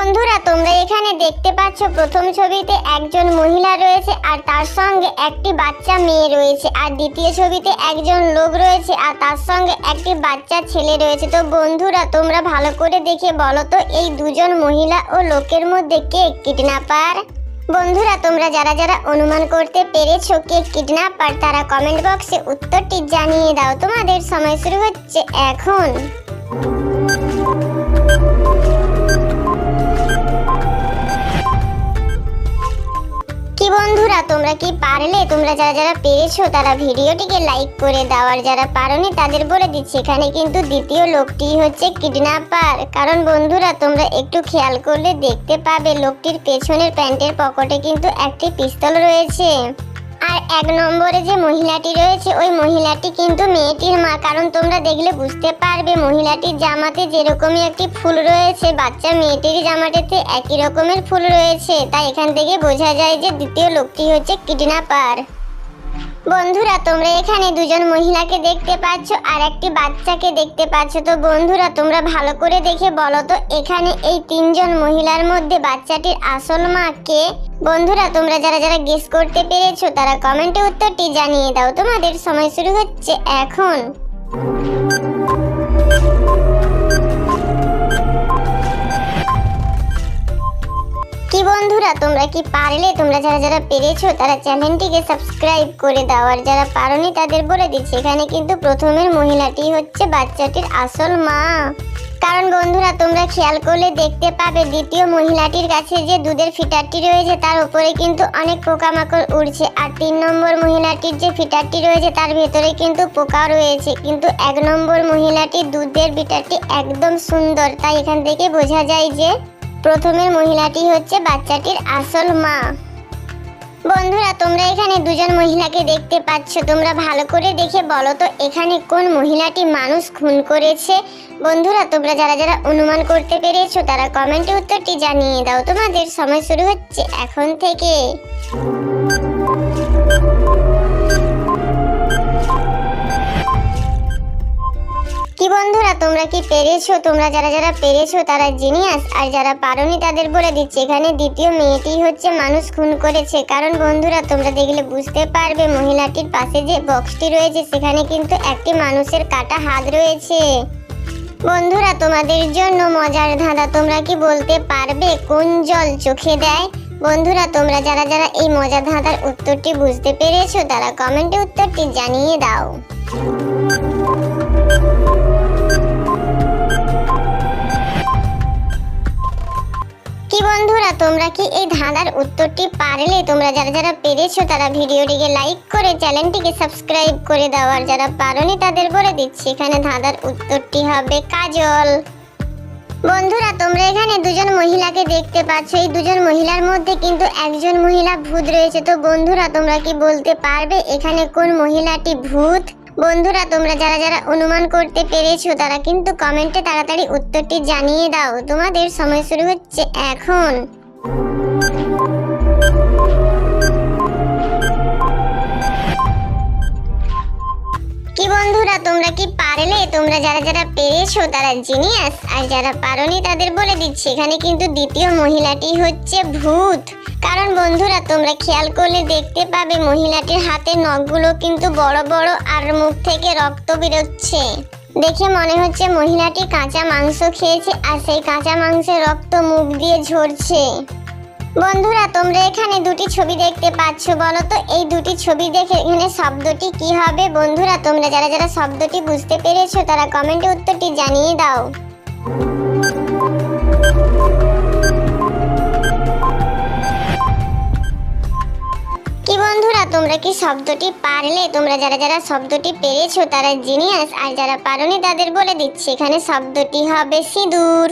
বন্ধুরা, তোমরা এখানে দেখতে পাচ্ছ প্রথম ছবিতে একজন মহিলা রয়েছে আর তার সঙ্গে একটি বাচ্চা মেয়ে রয়েছে আর দ্বিতীয় ছবিতে একজন লোক রয়েছে আর তার সঙ্গে একটি বাচ্চা ছেলে রয়েছে। তো বন্ধুরা, তোমরা ভালো করে দেখে বলো তো, এই দুজন মহিলা ও লোকের মধ্যে কে কিডন্যাপার? বন্ধুরা, তোমরা যারা যারা অনুমান করতে পেরেছ কে কিডন্যাপার, তারা কমেন্ট বক্সে উত্তরটি জানিয়ে দাও। তোমাদের সময় শুরু হচ্ছে এখন। কি বন্ধুরা, তোমরা কি পারলে? তোমরা যারা যারা পেরেছ, তারা ভিডিওটিকে লাইক করে দেওয়ার যারা পারোনি, তাদের বলে দিচ্ছি, এখানে কিন্তু দ্বিতীয় লোকটি হচ্ছে কিডন্যাপার কারণ বন্ধুরা, তোমরা একটু খেয়াল করলে দেখতে পাবে, লোকটির পেছনের প্যান্টের পকেটে কিন্তু একটি পিস্তল রয়েছে। আর এক নম্বরে যে মহিলাটি রয়েছে, ওই মহিলাটি কিন্তু মেয়েটির মা। কারণ তোমরা দেখলে বুঝতে পারবে, মহিলাটির জামাতে যেরকমই একটি ফুল রয়েছে, বাচ্চা মেয়েটির জামাটাতে একই রকমের ফুল রয়েছে। তাই এখান থেকে বোঝা যায় যে দ্বিতীয় লোকটি হচ্ছে কিডন্যাপার বন্ধুরা, তোমরা এখানে দুজন মহিলাকে দেখতে পাচ্ছ আর একটি বাচ্চাকে দেখতে পাচ্ছ। তো বন্ধুরা, তোমরা ভালো করে দেখে বলো তো, এখানে এই তিনজন মহিলার মধ্যে বাচ্চাটির আসল মা কে? বন্ধুরা, তোমরা যারা যারা গেস করতে পেরেছ, তারা কমেন্টে উত্তরটি জানিয়ে দাও। তোমাদের সময় শুরু হচ্ছে এখন। বন্ধুরা, তোমরা কি পারলে? তোমরা যারা যারা পেরেছ, তারা চ্যানেলটিকে সাবস্ক্রাইব করে দাও। আর যারা পারোনি, তাদের বলে দিচ্ছি, এখানে কিন্তু প্রথমের মহিলাটি হচ্ছে বাচ্চাটির আসল মা। কারণ বন্ধুরা, তোমরা খেয়াল করলে দেখতে পাবে, দ্বিতীয় মহিলাটির কাছে যে দুধের ফিটারটি রয়েছে, তার উপরে কিন্তু অনেক পোকামাকড় উড়ছে। আর তিন নম্বর মহিলাটির যে ফিটারটি রয়েছে, তার ভেতরে কিন্তু পোকা রয়েছে। কিন্তু এক নম্বর মহিলাটির দুধের ফিটারটি একদম সুন্দর। তাই এখান থেকে বোঝা যায় যে প্রথমের মহিলাটি হচ্ছে বাচ্চাটির আসল মা। বন্ধুরা, তোমরা এখানে দুজন মহিলাকে দেখতে পাচ্ছ। তোমরা ভালো করে দেখে বলো তো, এখানে কোন মহিলাটি মানুষ খুন করেছে? বন্ধুরা, তোমরা যারা যারা অনুমান করতে পেরেছ, তারা কমেন্টে উত্তরটি জানিয়ে দাও। তোমাদের সময় শুরু হচ্ছে এখন থেকে। তোমরা কি পেরেছ? তোমরা যারা যারা পেরেছ তারা জিনিয়াস, আর যারা পারোনি তাদের বলে দিচ্ছে, এখানে দ্বিতীয় মেয়েটি হচ্ছে মানুষ খুন করেছে। কারণ বন্ধুরা, তোমরা দেখলে বুঝতে পারবে, মহিলাটির পাশে যে বক্সটি রয়েছে, সেখানে কিন্তু একটি মানুষের কাটা হাত রয়েছে। বন্ধুরা, তোমাদের জন্য মজার ধাঁধা তোমরা কি বলতে পারবে? কোন জল চোখে দেয়? বন্ধুরা, তোমরা যারা যারা এই মজার ধাঁধার উত্তরটি বুঝতে পেরেছ, তারা কমেন্টে উত্তরটি জানিয়ে দাও। তোমরা কি এই ধাঁধার উত্তরটি পারলে? তোমরা যারা যারা পেরেছ তারা ভিডিওটিকে লাইক করে চ্যানেলটিকে সাবস্ক্রাইব করে দাও। আর যারা পারোনি তাদের বলে দিচ্ছি, এখানে ধাঁধার উত্তরটি হবে কাজল। বন্ধুরা, তোমরা এখানে দুজন মহিলাকে দেখতে পাচ্ছ। এই দুজন মহিলার মধ্যে কিন্তু একজন মহিলা ভূত রয়েছে। তো বন্ধুরা, তোমরা কি বলতে পারবে এখানে কোন মহিলাটি ভূত? বন্ধুরা, তোমরা যারা যারা অনুমান করতে পেরেছ তারা কিন্তু কমেন্টে তাড়াতাড়ি উত্তরটি জানিয়ে দাও। তোমাদের সময় শুরু হচ্ছে এখন। কি বন্ধুরা, তোমরা কি পারলে? তোমরা যারা যারা পেরেছ, তারা জিনিয়াস, আর যারা পারোনি, তাদের বলে দিচ্ছি, এখানে কিন্তু দ্বিতীয় মহিলাটি হচ্ছে ভূত। কারণ বন্ধুরা, তোমরা খেয়াল করলে দেখতে পাবে, মহিলাটির হাতের নখগুলো কিন্তু বড় বড় আর মুখ থেকে রক্ত বেরোচ্ছে। দেখে মনে হচ্ছে মহিলাটি কাঁচা মাংস খেয়েছে আর সেই কাঁচা মাংসের রক্ত মুখ দিয়ে ঝরছে। বন্ধুরা, তোমরা এখানে দুটি ছবি দেখতে পাচ্ছ, বলো তো? এই দুটি ছবি দেখে এখানে শব্দটি কি হবে? বন্ধুরা, তোমরা যারা যারা শব্দটি বুঝতে পেরেছ, তারা কমেন্টে উত্তরটি জানিয়ে দাও। তোমরা কি শব্দটি পারলে? তোমরা যারা যারা শব্দটি পেরেছ, তারা জিনিয়াস, আর যারা পারোনি তাদের বলে দিচ্ছি, এখানে শব্দটি হবে সিঁদুর।